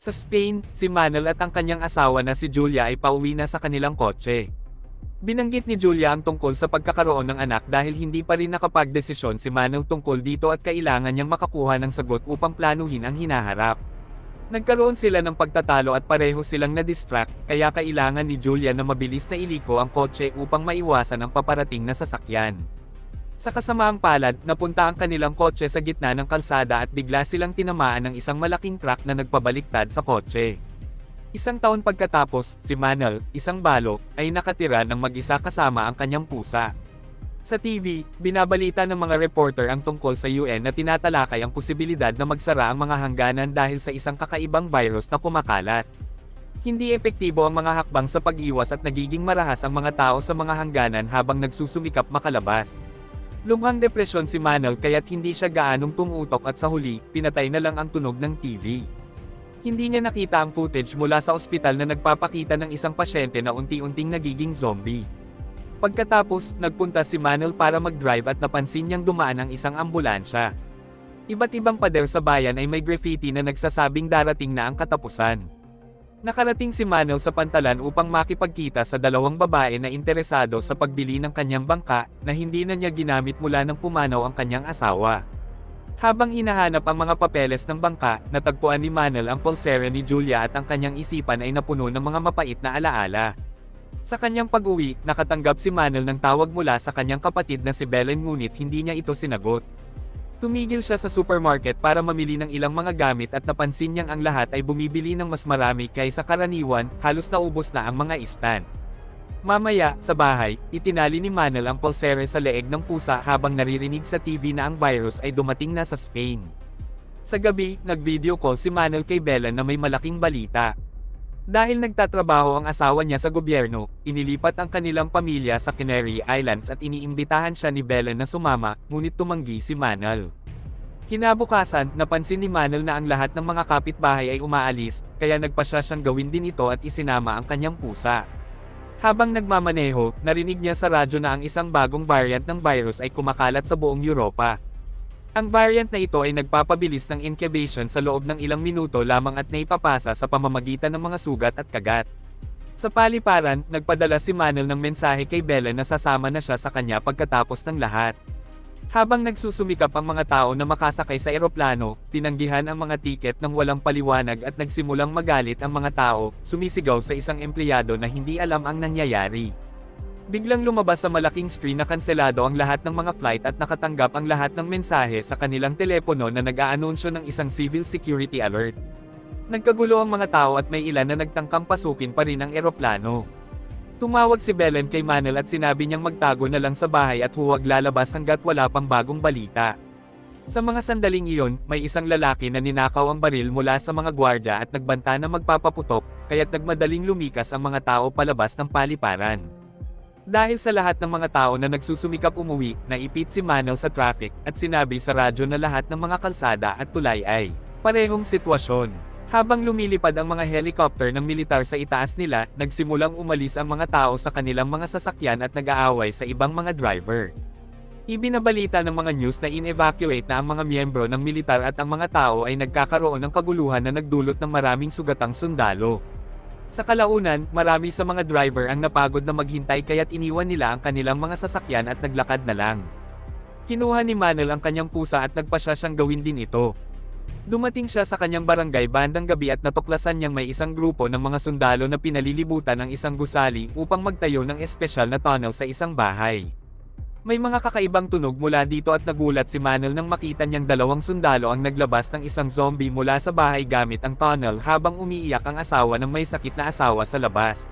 Sa Spain, si Manuel at ang kanyang asawa na si Julia ay pauwi na sa kanilang kotse. Binanggit ni Julia ang tungkol sa pagkakaroon ng anak dahil hindi pa rin nakapagdesisyon si Manuel tungkol dito at kailangan niyang makakuha ng sagot upang planuhin ang hinaharap. Nagkaroon sila ng pagtatalo at pareho silang na-distract, kaya kailangan ni Julia na mabilis na iliko ang kotse upang maiwasan ang paparating na sasakyan. Sa kasamaang palad, napunta ang kanilang kotse sa gitna ng kalsada at bigla silang tinamaan ng isang malaking truck na nagpabaliktad sa kotse. Isang taon pagkatapos, si Manal, isang balo, ay nakatira ng mag-isa kasama ang kanyang pusa. Sa TV, binabalita ng mga reporter ang tungkol sa UN na tinatalakay ang posibilidad na magsara ang mga hangganan dahil sa isang kakaibang virus na kumakalat. Hindi epektibo ang mga hakbang sa pag-iwas at nagiging marahas ang mga tao sa mga hangganan habang nagsusumikap makalabas. Lumhang depresyon si Manal kaya't hindi siya gaanong tumutok at sa huli, pinatay na lang ang tunog ng TV. Hindi niya nakita ang footage mula sa ospital na nagpapakita ng isang pasyente na unti-unting nagiging zombie. Pagkatapos, nagpunta si Manel para mag-drive at napansin niyang dumaan ang isang ambulansya. Iba't ibang pader sa bayan ay may graffiti na nagsasabing darating na ang katapusan. Nakarating si Manel sa pantalan upang makipagkita sa dalawang babae na interesado sa pagbili ng kanyang bangka na hindi na niya ginamit mula nang pumanaw ang kanyang asawa. Habang hinahanap ang mga papeles ng bangka, natagpuan ni Manel ang pulsera ni Julia at ang kanyang isipan ay napuno ng mga mapait na alaala. Sa kanyang pag-uwi, nakatanggap si Manel ng tawag mula sa kanyang kapatid na si Belen ngunit hindi niya ito sinagot. Tumigil siya sa supermarket para mamili ng ilang mga gamit at napansin niyang ang lahat ay bumibili ng mas marami kaysa karaniwan, halos naubos na ang mga istan. Mamaya, sa bahay, itinali ni Manel ang pulsere sa leeg ng pusa habang naririnig sa TV na ang virus ay dumating na sa Spain. Sa gabi, nag-video call si Manel kay Belen na may malaking balita. Dahil nagtatrabaho ang asawa niya sa gobyerno, inilipat ang kanilang pamilya sa Canary Islands at iniimbitahan siya ni Belen na sumama, ngunit tumanggi si Manal. Kinabukasan, napansin ni Manal na ang lahat ng mga kapitbahay ay umaalis, kaya nagpasya siyang gawin din ito at isinama ang kanyang pusa. Habang nagmamaneho, narinig niya sa radyo na ang isang bagong variant ng virus ay kumakalat sa buong Europa. Ang variant na ito ay nagpapabilis ng incubation sa loob ng ilang minuto lamang at naipapasa sa pamamagitan ng mga sugat at kagat. Sa paliparan, nagpadala si Manel ng mensahe kay Bella na sasama na siya sa kanya pagkatapos ng lahat. Habang nagsusumikap ang mga tao na makasakay sa eroplano, tinanggihan ang mga tiket ng walang paliwanag at nagsimulang magalit ang mga tao, sumisigaw sa isang empleyado na hindi alam ang nangyayari. Biglang lumabas sa malaking screen na kanselado ang lahat ng mga flight at nakatanggap ang lahat ng mensahe sa kanilang telepono na nag-aanunsyo ng isang civil security alert. Nagkagulo ang mga tao at may ilan na nagtangkang pasukin pa rin ang eroplano. Tumawag si Belen kay Manel at sinabi niyang magtago na lang sa bahay at huwag lalabas hanggat wala pang bagong balita. Sa mga sandaling iyon, may isang lalaki na ninakaw ang baril mula sa mga gwardya at nagbanta na magpapaputok, kaya't nagmadaling lumikas ang mga tao palabas ng paliparan. Dahil sa lahat ng mga tao na nagsusumikap umuwi, naipit si Manel sa traffic, at sinabi sa radyo na lahat ng mga kalsada at tulay ay parehong sitwasyon. Habang lumilipad ang mga helicopter ng militar sa itaas nila, nagsimulang umalis ang mga tao sa kanilang mga sasakyan at nag-aaway sa ibang mga driver. Ibinabalita ng mga news na in-evacuate na ang mga miyembro ng militar at ang mga tao ay nagkakaroon ng kaguluhan na nagdulot ng maraming sugatang sundalo. Sa kalaunan, marami sa mga driver ang napagod na maghintay kaya't iniwan nila ang kanilang mga sasakyan at naglakad na lang. Kinuha ni Manel ang kanyang pusa at nagpasya siyang gawin din ito. Dumating siya sa kanyang barangay bandang gabi at natuklasan niyang may isang grupo ng mga sundalo na pinalilibutan ng isang gusali upang magtayo ng espesyal na tunnel sa isang bahay. May mga kakaibang tunog mula dito at nagulat si Manel nang makita niyang dalawang sundalo ang naglabas ng isang zombie mula sa bahay gamit ang tunnel habang umiiyak ang asawa ng may sakit na asawa sa labas.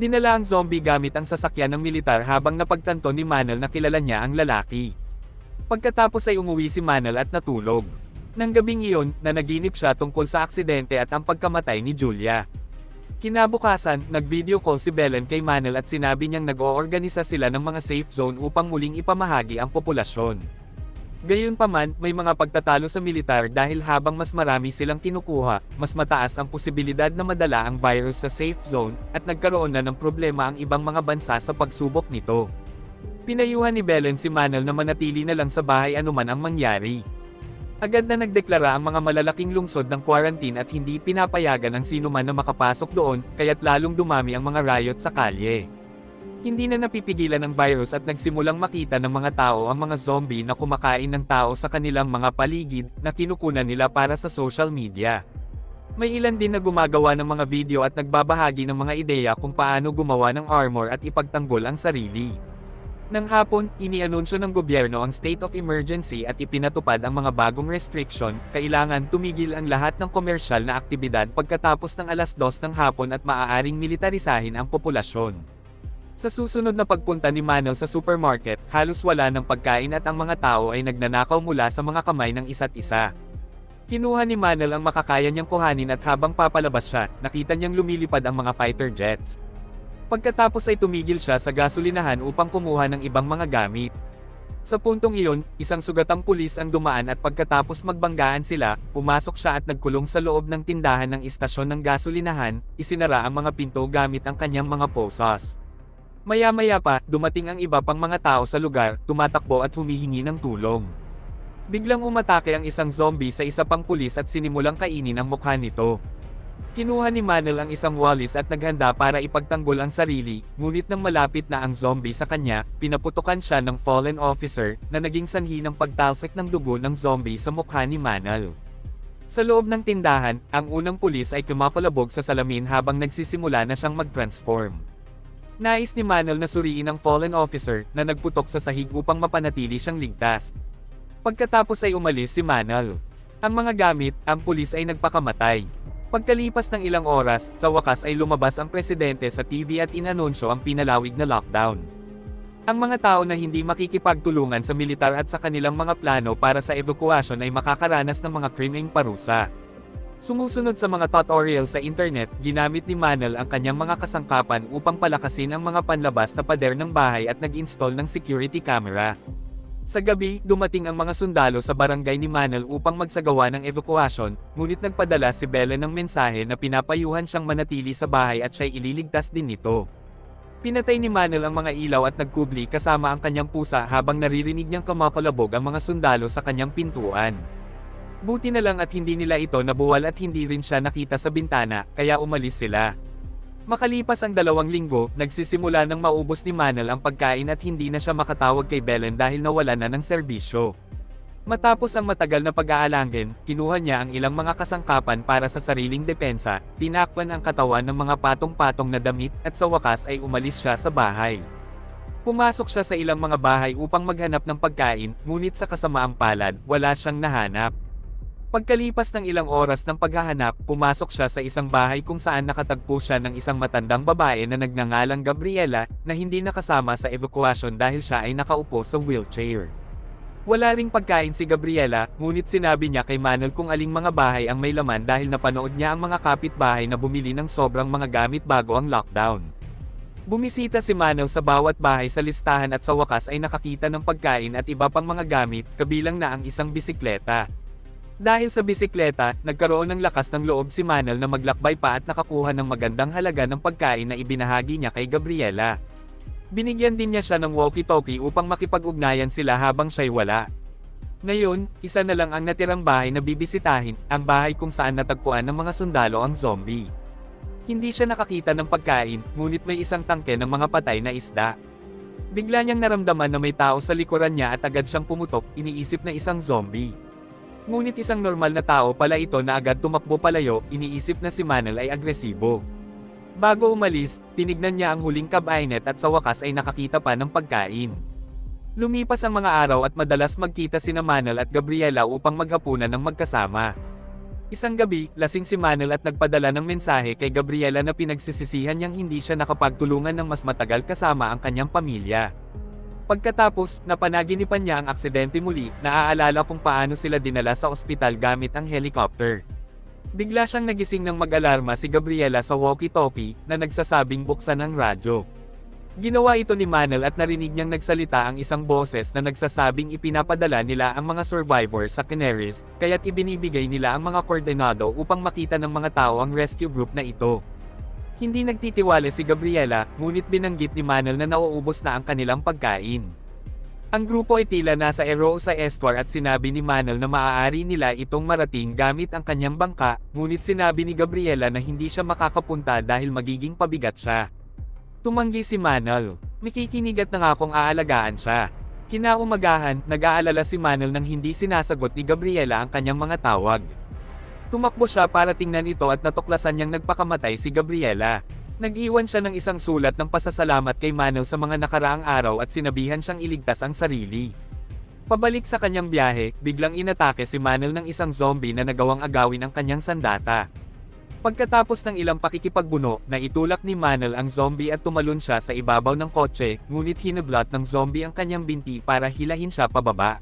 Dinala ang zombie gamit ang sasakyan ng militar habang napagtanto ni Manel na kilala niya ang lalaki. Pagkatapos ay umuwi si Manel at natulog. Nang gabing iyon, nanaginip siya tungkol sa aksidente at ang pagkamatay ni Julia. Kinabukasan, nag-video call si Belen kay Manel at sinabi niyang nag-oorganisa sila ng mga safe zone upang muling ipamahagi ang populasyon. Gayunpaman, may mga pagtatalo sa militar dahil habang mas marami silang kinukuha, mas mataas ang posibilidad na madala ang virus sa safe zone, at nagkaroon na ng problema ang ibang mga bansa sa pagsubok nito. Pinayuhan ni Belen si Manel na manatili na lang sa bahay anuman ang mangyari. Agad na nagdeklara ang mga malalaking lungsod ng quarantine at hindi pinapayagan ang sino man na makapasok doon, kaya't lalong dumami ang mga riot sa kalye. Hindi na napipigilan ng virus at nagsimulang makita ng mga tao ang mga zombie na kumakain ng tao sa kanilang mga paligid na kinukunan nila para sa social media. May ilan din na gumagawa ng mga video at nagbabahagi ng mga ideya kung paano gumawa ng armor at ipagtanggol ang sarili. Nang hapon, inianunsyo ng gobyerno ang state of emergency at ipinatupad ang mga bagong restriction, kailangan tumigil ang lahat ng komersyal na aktibidad pagkatapos ng alas 2 ng hapon at maaaring militarisahin ang populasyon. Sa susunod na pagpunta ni Manel sa supermarket, halos wala ng pagkain at ang mga tao ay nagnanakaw mula sa mga kamay ng isa't isa. Kinuha ni Manel ang makakaya niyang kuhanin at habang papalabas siya, nakita niyang lumilipad ang mga fighter jets. Pagkatapos ay tumigil siya sa gasolinahan upang kumuha ng ibang mga gamit. Sa puntong iyon, isang sugatang pulis ang dumaan at pagkatapos magbanggaan sila, pumasok siya at nagkulong sa loob ng tindahan ng istasyon ng gasolinahan, isinara ang mga pinto gamit ang kanyang mga posas. Maya-maya pa, dumating ang iba pang mga tao sa lugar, tumatakbo at humihingi ng tulong. Biglang umatake ang isang zombie sa isa pang pulis at sinimulang kainin ang mukha nito. Kinuha ni Manel ang isang walis at naghanda para ipagtanggol ang sarili, ngunit nang malapit na ang zombie sa kanya, pinaputukan siya ng fallen officer, na naging sanhi ng pagtalsik ng dugo ng zombie sa mukha ni Manel. Sa loob ng tindahan, ang unang pulis ay kumapalabog sa salamin habang nagsisimula na siyang mag-transform. Nais ni Manel na suriin ang fallen officer na nagputok sa sahig upang mapanatili siyang ligtas. Pagkatapos ay umalis si Manel. Ang mga gamit, ang pulis ay nagpakamatay. Pagkalipas ng ilang oras, sa wakas ay lumabas ang presidente sa TV at inanunsyo ang pinalawig na lockdown. Ang mga tao na hindi makikipagtulungan sa militar at sa kanilang mga plano para sa evakuasyon ay makakaranas ng mga krimeng parusa. Sumusunod sa mga tutorial sa internet, ginamit ni Manel ang kanyang mga kasangkapan upang palakasin ang mga panlabas na pader ng bahay at nag-install ng security camera. Sa gabi, dumating ang mga sundalo sa barangay ni Manel upang magsagawa ng evakuasyon, ngunit nagpadala si Belen ng mensahe na pinapayuhan siyang manatili sa bahay at siya'y ililigtas din nito. Pinatay ni Manel ang mga ilaw at nagkubli kasama ang kanyang pusa habang naririnig niyang kamakalabog ang mga sundalo sa kanyang pintuan. Buti na lang at hindi nila ito nabuwal at hindi rin siya nakita sa bintana, kaya umalis sila. Makalipas ang dalawang linggo, nagsisimula ng maubos ni Manel ang pagkain at hindi na siya makatawag kay Belen dahil nawala na ng serbisyo. Matapos ang matagal na pag-aalangin, kinuha niya ang ilang mga kasangkapan para sa sariling depensa, tinakpan ang katawan ng mga patong-patong na damit, at sa wakas ay umalis siya sa bahay. Pumasok siya sa ilang mga bahay upang maghanap ng pagkain, ngunit sa kasamaang palad, wala siyang nahanap. Pagkalipas ng ilang oras ng paghahanap, pumasok siya sa isang bahay kung saan nakatagpo siya ng isang matandang babae na nagngangalang Gabriela, na hindi nakasama sa evakuasyon dahil siya ay nakaupo sa wheelchair. Wala ring pagkain si Gabriela, ngunit sinabi niya kay Manel kung aling mga bahay ang may laman dahil napanood niya ang mga kapitbahay na bumili ng sobrang mga gamit bago ang lockdown. Bumisita si Manel sa bawat bahay sa listahan at sa wakas ay nakakita ng pagkain at iba pang mga gamit, kabilang na ang isang bisikleta. Dahil sa bisikleta, nagkaroon ng lakas ng loob si Manel na maglakbay pa at nakakuha ng magandang halaga ng pagkain na ibinahagi niya kay Gabriela. Binigyan din niya siya ng walkie-talkie upang makipag-ugnayan sila habang siya'y wala. Ngayon, isa na lang ang natirang bahay na bibisitahin, ang bahay kung saan natagpuan ng mga sundalo ang zombie. Hindi siya nakakita ng pagkain, ngunit may isang tangke ng mga patay na isda. Bigla niyang naramdaman na may tao sa likuran niya at agad siyang pumutok, iniisip na isang zombie. Ngunit isang normal na tao pala ito na agad tumakbo palayo, iniisip na si Manel ay agresibo. Bago umalis, tinignan niya ang huling kabinet at sa wakas ay nakakita pa ng pagkain. Lumipas ang mga araw at madalas magkita sina Manel at Gabriela upang maghapunan ng magkasama. Isang gabi, lasing si Manel at nagpadala ng mensahe kay Gabriela na pinagsisisihan niyang hindi siya nakapagtulungan ng mas matagal kasama ang kanyang pamilya. Pagkatapos, napanaginipan niya ang aksidente muli, naaalala kung paano sila dinala sa ospital gamit ang helicopter. Bigla siyang nagising ng mag-alarma si Gabriela sa walkie-talkie, na nagsasabing buksan ang radyo. Ginawa ito ni Manel at narinig niyang nagsalita ang isang boses na nagsasabing ipinapadala nila ang mga survivor sa Canaries, kaya't ibinibigay nila ang mga koordinado upang makita ng mga tao ang rescue group na ito. Hindi nagtitiwala si Gabriela, ngunit binanggit ni Manel na nauubos na ang kanilang pagkain. Ang grupo ay tila nasa Erosa Estuar at sinabi ni Manel na maaari nila itong marating gamit ang kanyang bangka, ngunit sinabi ni Gabriela na hindi siya makakapunta dahil magiging pabigat siya. Tumanggi si Manel. Nakikinig at nangakong aalagaan siya. Kinaumagahan, nag-aalala si Manel nang hindi sinasagot ni Gabriela ang kanyang mga tawag. Tumakbo siya para tingnan ito at natuklasan niyang nagpakamatay si Gabriela. Nag-iwan siya ng isang sulat ng pasasalamat kay Manel sa mga nakaraang araw at sinabihan siyang iligtas ang sarili. Pabalik sa kanyang biyahe, biglang inatake si Manel ng isang zombie na nagawang agawin ang kanyang sandata. Pagkatapos ng ilang pakikipagbuno, naitulak ni Manel ang zombie at tumalon siya sa ibabaw ng kotse, ngunit hinablot ng zombie ang kanyang binti para hilahin siya pababa.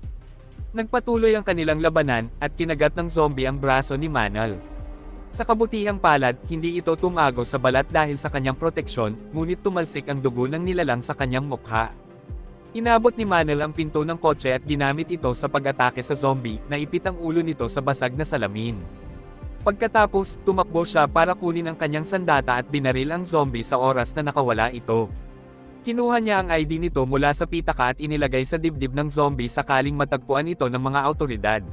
Nagpatuloy ang kanilang labanan, at kinagat ng zombie ang braso ni Manel. Sa kabutihang palad, hindi ito tumago sa balat dahil sa kanyang proteksyon, ngunit tumalsik ang dugo ng nilalang sa kanyang mukha. Inabot ni Manel ang pinto ng kotse at ginamit ito sa pag-atake sa zombie, na ipit ang ulo nito sa basag na salamin. Pagkatapos, tumakbo siya para kunin ang kanyang sandata at binaril ang zombie sa oras na nakawala ito. Kinuha niya ang ID nito mula sa pitaka at inilagay sa dibdib ng zombie sakaling matagpuan ito ng mga autoridad.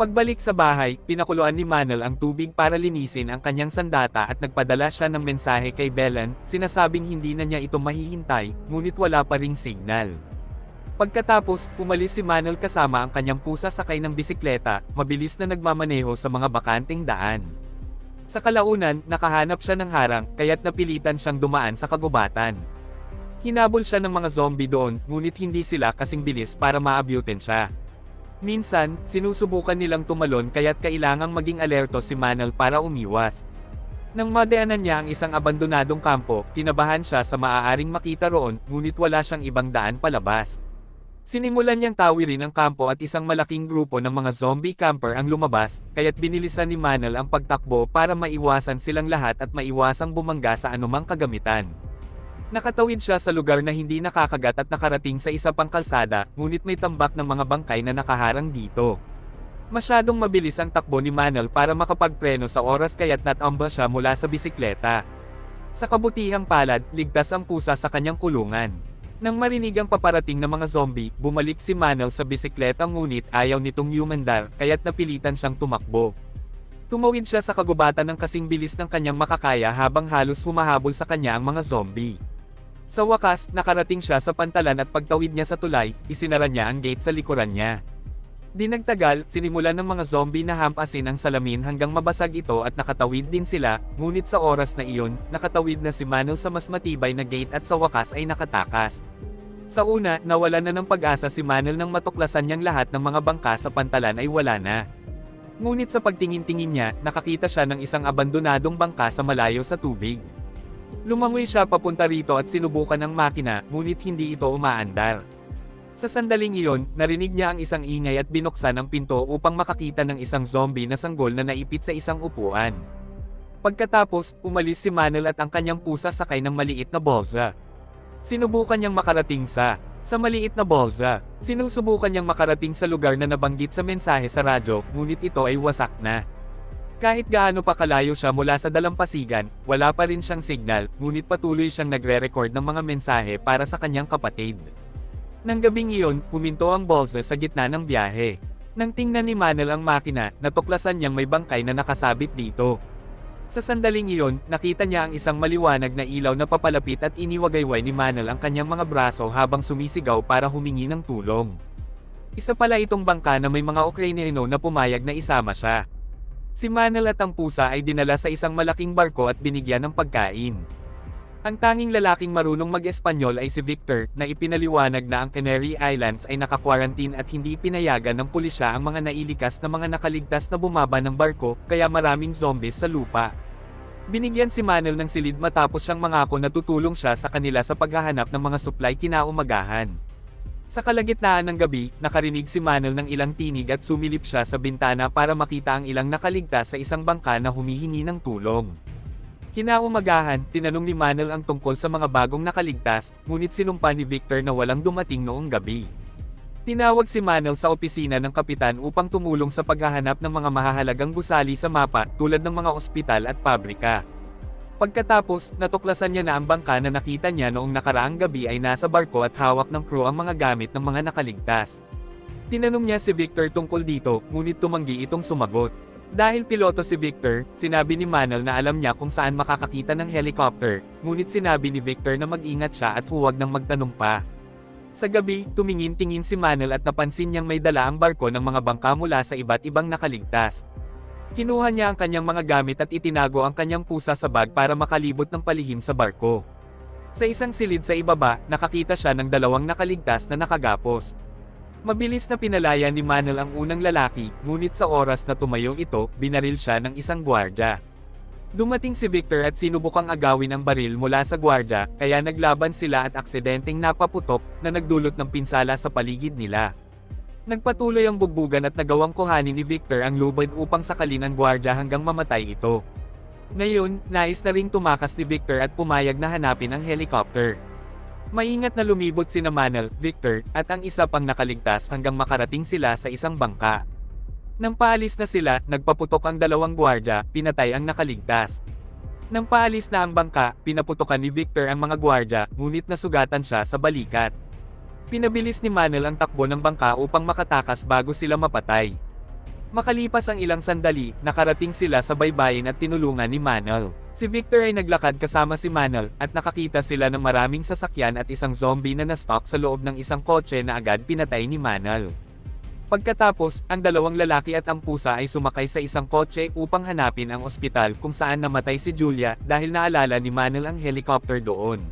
Pagbalik sa bahay, pinakuluan ni Manel ang tubig para linisin ang kanyang sandata at nagpadala siya ng mensahe kay Belen, sinasabing hindi na niya ito mahihintay, ngunit wala pa ring signal. Pagkatapos, umalis si Manel kasama ang kanyang pusa sakay ng bisikleta, mabilis na nagmamaneho sa mga bakanting daan. Sa kalaunan, nakahanap siya ng harang, kaya't napilitan siyang dumaan sa kagubatan. Hinabol siya ng mga zombie doon, ngunit hindi sila kasing bilis para maabutin siya. Minsan, sinusubukan nilang tumalon kaya't kailangang maging alerto si Manel para umiwas. Nang madaanan niya ang isang abandonadong kampo, kinabahan siya sa maaaring makita roon, ngunit wala siyang ibang daan palabas. Sinimulan niyang tawirin ang kampo at isang malaking grupo ng mga zombie camper ang lumabas, kaya't binilisan ni Manel ang pagtakbo para maiwasan silang lahat at maiwasang bumangga sa anumang kagamitan. Nakatawid siya sa lugar na hindi nakakagat at nakarating sa isa pang kalsada, ngunit may tambak ng mga bangkay na nakaharang dito. Masyadong mabilis ang takbo ni Manel para makapagpreno sa oras kaya't natamba siya mula sa bisikleta. Sa kabutihang palad, ligtas ang pusa sa kanyang kulungan. Nang marinig ang paparating ng mga zombie, bumalik si Manel sa bisikleta ngunit ayaw nitong humandar, kaya't napilitan siyang tumakbo. Tumawid siya sa kagubatan ng kasing bilis ng kanyang makakaya habang halos humahabol sa kanya ang mga zombie. Sa wakas, nakarating siya sa pantalan at pagtawid niya sa tulay, isinara niya ang gate sa likuran niya. Di nagtagal, sinimulan ng mga zombie na hampasin ang salamin hanggang mabasag ito at nakatawid din sila, ngunit sa oras na iyon, nakatawid na si Manel sa mas matibay na gate at sa wakas ay nakatakas. Sa una, nawala na ng pag-asa si Manel nang matuklasan niyang lahat ng mga bangka sa pantalan ay wala na. Ngunit sa pagtingin-tingin niya, nakakita siya ng isang abandonadong bangka sa malayo sa tubig. Lumangoy siya papunta rito at sinubukan ng makina, ngunit hindi ito umaandar. Sa sandaling iyon, narinig niya ang isang ingay at binuksan ang pinto upang makakita ng isang zombie na sanggol na naipit sa isang upuan. Pagkatapos, umalis si Manel at ang kanyang pusa sakay ng maliit na bolsa. Sinubukan niyang makarating sa, sa maliit na bolsa. Sinusubukan niyang makarating sa lugar na nabanggit sa mensahe sa radyo, ngunit ito ay wasak na. Kahit gaano pa kalayo siya mula sa dalampasigan, wala pa rin siyang signal, ngunit patuloy siyang nagre-record ng mga mensahe para sa kanyang kapatid. Nang gabing iyon, puminto ang bolsa sa gitna ng biyahe. Nang tingnan ni Manel ang makina, natuklasan niyang may bangkay na nakasabit dito. Sa sandaling iyon, nakita niya ang isang maliwanag na ilaw na papalapit at iniwagayway ni Manel ang kanyang mga braso habang sumisigaw para humingi ng tulong. Isa pala itong bangka na may mga Ukrainiano na pumayag na isama siya. Si Manel at ang pusa ay dinala sa isang malaking barko at binigyan ng pagkain. Ang tanging lalaking marunong mag-Espanyol ay si Victor, na ipinaliwanag na ang Canary Islands ay naka-quarantine at hindi pinayagan ng pulisya ang mga nailikas na mga nakaligtas na bumaba ng barko, kaya maraming zombies sa lupa. Binigyan si Manel ng silid matapos siyang mangako na tutulong siya sa kanila sa paghahanap ng mga supply kinaumagahan. Sa kalagitnaan ng gabi, nakarinig si Manel ng ilang tinig at sumilip siya sa bintana para makita ang ilang nakaligtas sa isang bangka na humihingi ng tulong. Kinaumagahan, tinanong ni Manel ang tungkol sa mga bagong nakaligtas, ngunit sinumpa ni Victor na walang dumating noong gabi. Tinawag si Manel sa opisina ng kapitan upang tumulong sa paghahanap ng mga mahahalagang gusali sa mapa tulad ng mga ospital at pabrika. Pagkatapos, natuklasan niya na ang bangka na nakita niya noong nakaraang gabi ay nasa barko at hawak ng crew ang mga gamit ng mga nakaligtas. Tinanong niya si Victor tungkol dito, ngunit tumanggi itong sumagot. Dahil piloto si Victor, sinabi ni Manal na alam niya kung saan makakakita ng helicopter, ngunit sinabi ni Victor na mag-ingat siya at huwag nang magtanong pa. Sa gabi, tumingin-tingin si Manal at napansin niyang may dala ang barko ng mga bangka mula sa iba't ibang nakaligtas. Kinuha niya ang kanyang mga gamit at itinago ang kanyang pusa sa bag para makalibot ng palihim sa barko. Sa isang silid sa ibaba, nakakita siya ng dalawang nakaligtas na nakagapos. Mabilis na pinalaya ni Manel ang unang lalaki, ngunit sa oras na tumayong ito, binaril siya ng isang gwardya. Dumating si Victor at sinubukang agawin ang baril mula sa gwardya, kaya naglaban sila at aksidenteng napaputok na nagdulot ng pinsala sa paligid nila. Nagpatuloy ang bugbugan at nagawang kuhanin ni Victor ang lubid upang sakalin ang gwardya hanggang mamatay ito. Ngayon, nais na ring tumakas ni Victor at pumayag na hanapin ang helicopter. Maingat na lumibot si Manel, Victor, at ang isa pang nakaligtas hanggang makarating sila sa isang bangka. Nang paalis na sila, nagpaputok ang dalawang gwardya, pinatay ang nakaligtas. Nang paalis na ang bangka, pinaputokan ni Victor ang mga gwardya, ngunit nasugatan siya sa balikat. Pinabilis ni Manel ang takbo ng bangka upang makatakas bago sila mapatay. Makalipas ang ilang sandali, nakarating sila sa baybayin at tinulungan ni Manel. Si Victor ay naglakad kasama si Manel, at nakakita sila ng maraming sasakyan at isang zombie na na-stock sa loob ng isang kotse na agad pinatay ni Manel. Pagkatapos, ang dalawang lalaki at ang pusa ay sumakay sa isang kotse upang hanapin ang ospital kung saan namatay si Julia dahil naalala ni Manel ang helicopter doon.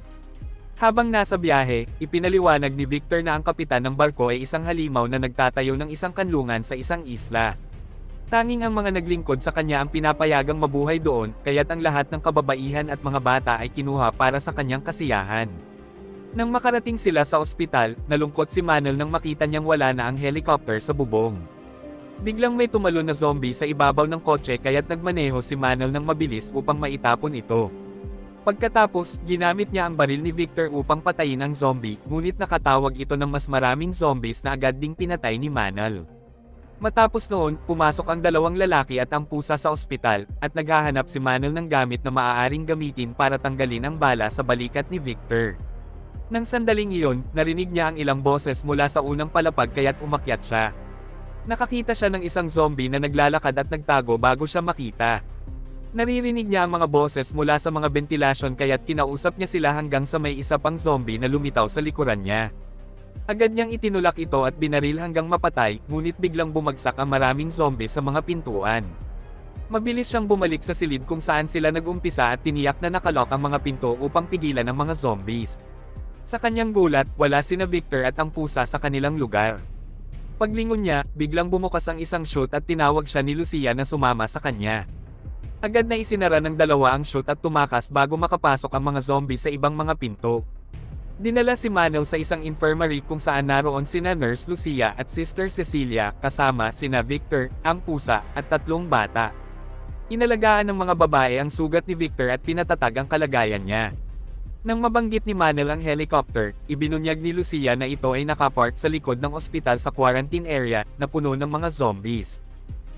Habang nasa biyahe, ipinaliwanag ni Victor na ang kapitan ng barko ay isang halimaw na nagtatayo ng isang kanlungan sa isang isla. Tanging ang mga naglingkod sa kanya ang pinapayagang mabuhay doon, kaya't ang lahat ng kababaihan at mga bata ay kinuha para sa kanyang kasiyahan. Nang makarating sila sa ospital, nalungkot si Manel nang makita niyang wala na ang helicopter sa bubong. Biglang may tumalon na zombie sa ibabaw ng kotse kaya't nagmaneho si Manel ng mabilis upang maitapon ito. Pagkatapos, ginamit niya ang baril ni Victor upang patayin ang zombie, ngunit nakatawag ito ng mas maraming zombies na agad ding pinatay ni Manal. Matapos noon, pumasok ang dalawang lalaki at ang pusa sa ospital, at naghahanap si Manal ng gamit na maaaring gamitin para tanggalin ang bala sa balikat ni Victor. Nang sandaling iyon, narinig niya ang ilang boses mula sa unang palapag kaya't umakyat siya. Nakakita siya ng isang zombie na naglalakad at nagtago bago siya makita. Naririnig niya ang mga boses mula sa mga ventilasyon kaya't kinausap niya sila hanggang sa may isa pang zombie na lumitaw sa likuran niya. Agad niyang itinulak ito at binaril hanggang mapatay, ngunit biglang bumagsak ang maraming zombie sa mga pintuan. Mabilis siyang bumalik sa silid kung saan sila nagumpisa at tiniyak na nakalok ang mga pinto upang pigilan ang mga zombies. Sa kanyang gulat, wala sina Victor at ang pusa sa kanilang lugar. Paglingon niya, biglang bumukas ang isang chute at tinawag siya ni Lucia na sumama sa kanya. Agad na isinara ng dalawa ang chute at tumakas bago makapasok ang mga zombie sa ibang mga pinto. Dinala si Manel sa isang infirmary kung saan naroon sina Nurse Lucia at Sister Cecilia kasama sina Victor, ang pusa, at tatlong bata. Inalagaan ng mga babae ang sugat ni Victor at pinatatag ang kalagayan niya. Nang mabanggit ni Manel ang helicopter, ibinunyag ni Lucia na ito ay nakapark sa likod ng ospital sa quarantine area na puno ng mga zombies.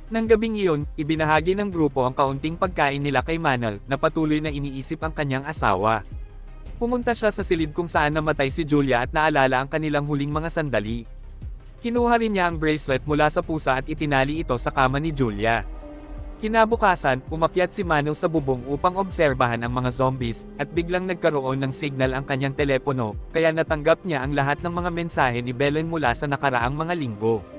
Nang gabing iyon, ibinahagi ng grupo ang kaunting pagkain nila kay Manal na patuloy na iniisip ang kanyang asawa. Pumunta siya sa silid kung saan namatay si Julia at naalala ang kanilang huling mga sandali. Kinuha rin niya ang bracelet mula sa pusa at itinali ito sa kama ni Julia. Kinabukasan, umakyat si Manil sa bubong upang obserbahan ang mga zombies, at biglang nagkaroon ng signal ang kanyang telepono, kaya natanggap niya ang lahat ng mga mensahe ni Belen mula sa nakaraang mga linggo.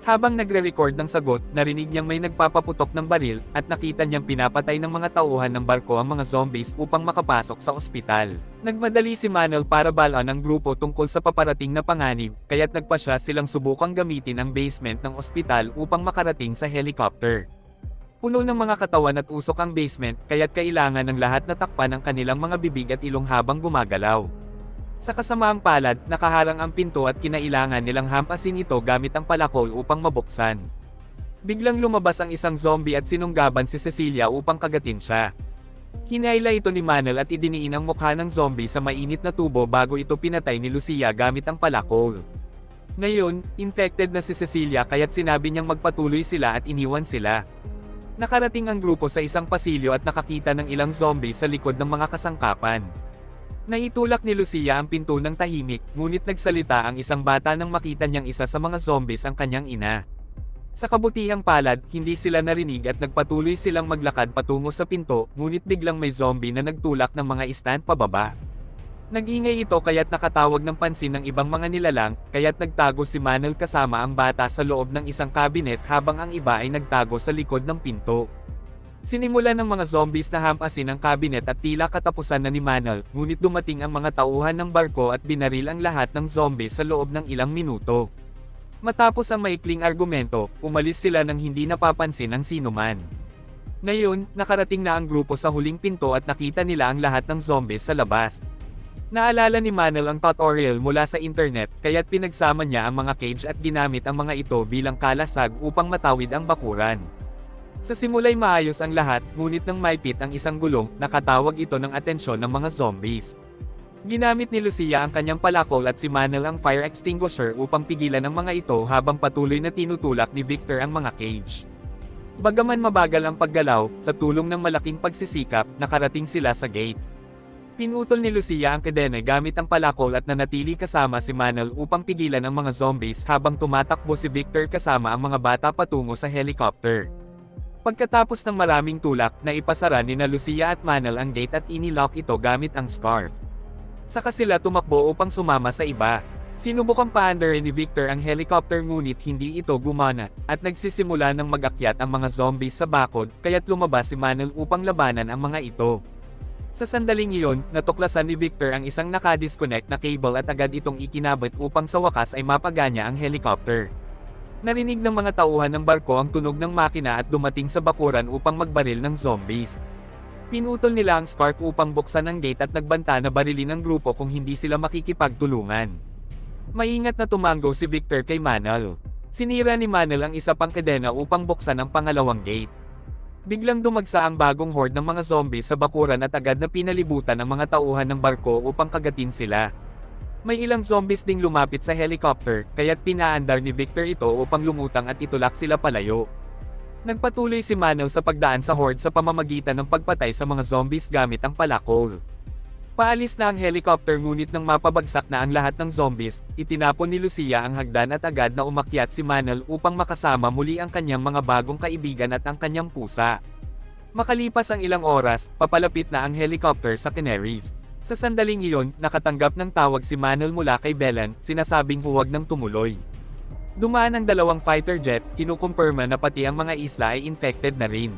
Habang nagre-record ng sagot, narinig niyang may nagpapaputok ng baril, at nakita niyang pinapatay ng mga tauhan ng barko ang mga zombies upang makapasok sa ospital. Nagmadali si Manel para balaan ang grupo tungkol sa paparating na panganib, kaya't nagpasya silang subukang gamitin ang basement ng ospital upang makarating sa helicopter. Puno ng mga katawan at usok ang basement, kaya't kailangan ng lahat na takpan ang kanilang mga bibig at ilong habang gumagalaw. Sa kasamaang palad, nakaharang ang pinto at kinailangan nilang hampasin ito gamit ang palakol upang mabuksan. Biglang lumabas ang isang zombie at sinunggaban si Cecilia upang kagatin siya. Hinayla ito ni Manel at idiniin ang mukha ng zombie sa mainit na tubo bago ito pinatay ni Lucia gamit ang palakol. Ngayon, infected na si Cecilia kaya't sinabi niyang magpatuloy sila at iniwan sila. Nakarating ang grupo sa isang pasilyo at nakakita ng ilang zombie sa likod ng mga kasangkapan. Naitulak ni Lucia ang pinto ng tahimik, ngunit nagsalita ang isang bata nang makita niyang isa sa mga zombies ang kanyang ina. Sa kabutihang palad, hindi sila narinig at nagpatuloy silang maglakad patungo sa pinto, ngunit biglang may zombie na nagtulak ng mga stand pababa. Nag-ingay ito kaya't nakatawag ng pansin ng ibang mga nilalang, kaya't nagtago si Manel kasama ang bata sa loob ng isang kabinet habang ang iba ay nagtago sa likod ng pinto. Sinimulan ng mga zombies na hampasin ang kabinet at tila katapusan na ni Manel, ngunit dumating ang mga tauhan ng barko at binaril ang lahat ng zombies sa loob ng ilang minuto. Matapos ang maikling argumento, umalis sila nang hindi napapansin ng sinuman. Ngayon, nakarating na ang grupo sa huling pinto at nakita nila ang lahat ng zombies sa labas. Naalala ni Manel ang tutorial mula sa internet, kaya't pinagsama niya ang mga cage at ginamit ang mga ito bilang kalasag upang matawid ang bakuran. Sa simulay maayos ang lahat, ngunit nang maipit ang isang gulong, nakatawag ito ng atensyon ng mga zombies. Ginamit ni Lucia ang kanyang palakol at si Manel ang fire extinguisher upang pigilan ang mga ito habang patuloy na tinutulak ni Victor ang mga cage. Bagaman mabagal ang paggalaw, sa tulong ng malaking pagsisikap, nakarating sila sa gate. Pinutol ni Lucia ang kadena gamit ang palakol at nanatili kasama si Manel upang pigilan ang mga zombies habang tumatakbo si Victor kasama ang mga bata patungo sa helicopter. Pagkatapos ng maraming tulak, naipasara ni na Lucia at Manel ang gate at inilock ito gamit ang scarf. Saka sila tumakbo upang sumama sa iba. Sinubukang paandarin ni Victor ang helicopter ngunit hindi ito gumana, at nagsisimula ng mag-akyat ang mga zombies sa bakod, kaya't lumabas si Manel upang labanan ang mga ito. Sa sandaling iyon, natuklasan ni Victor ang isang nakadisconnect na cable at agad itong ikinabit upang sa wakas ay mapaganya ang helicopter. Narinig ng mga tauhan ng barko ang tunog ng makina at dumating sa bakuran upang magbaril ng zombies. Pinutol nila ang scarf upang buksan ang gate at nagbanta na barilin ang grupo kung hindi sila makikipagtulungan. Maingat na tumango si Victor kay Manal. Sinira ni Manal ang isa pang kadena upang buksan ang pangalawang gate. Biglang dumagsa ang bagong horde ng mga zombies sa bakuran at agad na pinalibutan ang mga tauhan ng barko upang kagatin sila. May ilang zombies ding lumapit sa helicopter, kaya't pinaandar ni Victor ito upang lumutang at itulak sila palayo. Nagpatuloy si Manel sa pagdaan sa horde sa pamamagitan ng pagpatay sa mga zombies gamit ang palakol. Paalis na ang helicopter ngunit nang mapabagsak na ang lahat ng zombies, itinapon ni Lucia ang hagdan at agad na umakyat si Manel upang makasama muli ang kanyang mga bagong kaibigan at ang kanyang pusa. Makalipas ang ilang oras, papalapit na ang helicopter sa Canaries. Sa sandaling iyon, nakatanggap ng tawag si Manel mula kay Belen, sinasabing huwag nang tumuloy. Dumaan ang dalawang fighter jet, kinukumpirma na pati ang mga isla ay infected na rin.